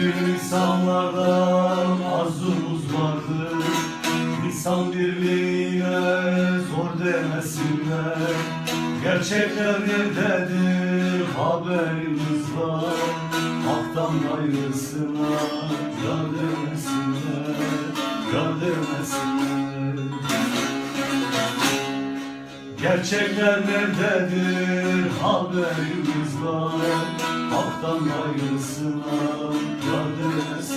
Bütün insanlardan arzumuz vardı İnsan birliğine zor demesinler. Gerçekler nerededir haberimiz var. Haktan gayrısına yar demesinler Yar demesinler. Gerçekler nerededir haberimiz var Hak'tan gayrısına yar demesinler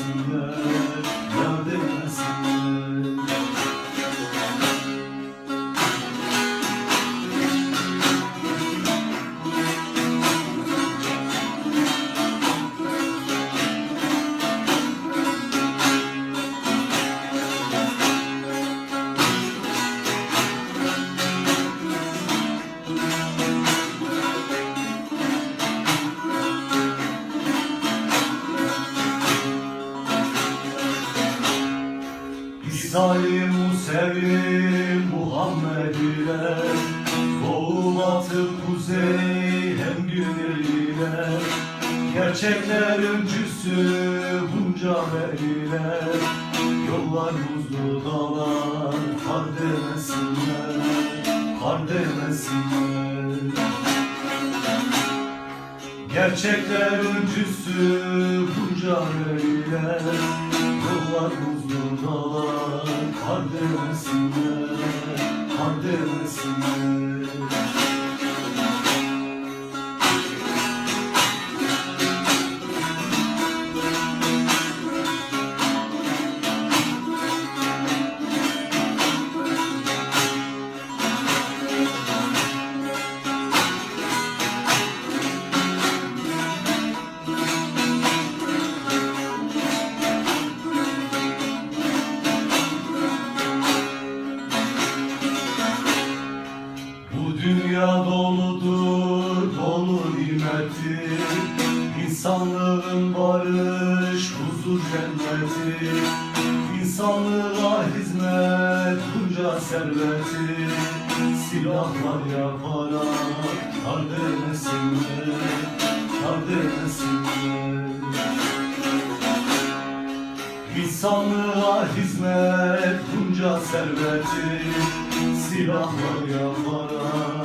İsa'yı Musev'i Muhammed ile Doğu batı kuzey hem güney ile Gerçekler öncüsü bunca ile Yollar buzlu dağlar kar demesinler Kar demesinler. Gerçekler öncüsü bunca ile Yollar buzlu dağlar Kar demesinler cenneti İnsanlığa hizmet, bunca serveti. Silahlar yaparak kar demesinler, kar demesinler İnsanlığa hizmet bunca serveti. Silahlar yaparak